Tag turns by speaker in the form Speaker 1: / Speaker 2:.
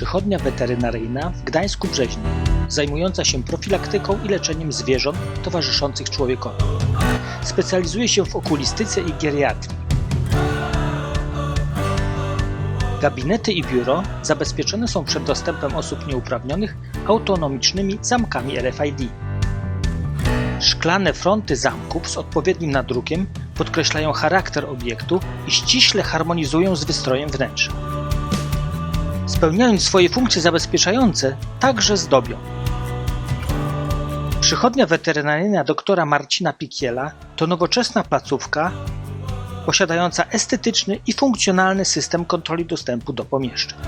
Speaker 1: przychodnia weterynaryjna w Gdańsku Brzeźnie, zajmująca się profilaktyką i leczeniem zwierząt towarzyszących człowiekowi. Specjalizuje się w okulistyce i geriatrii. Gabinety i biuro zabezpieczone są przed dostępem osób nieuprawnionych autonomicznymi zamkami RFID. Szklane fronty zamków z odpowiednim nadrukiem podkreślają charakter obiektu i ściśle harmonizują z wystrojem wnętrza. Spełniając swoje funkcje zabezpieczające, także zdobią. Przychodnia weterynaryjna doktora Marcina Pikiela to nowoczesna placówka posiadająca estetyczny i funkcjonalny system kontroli dostępu do pomieszczeń.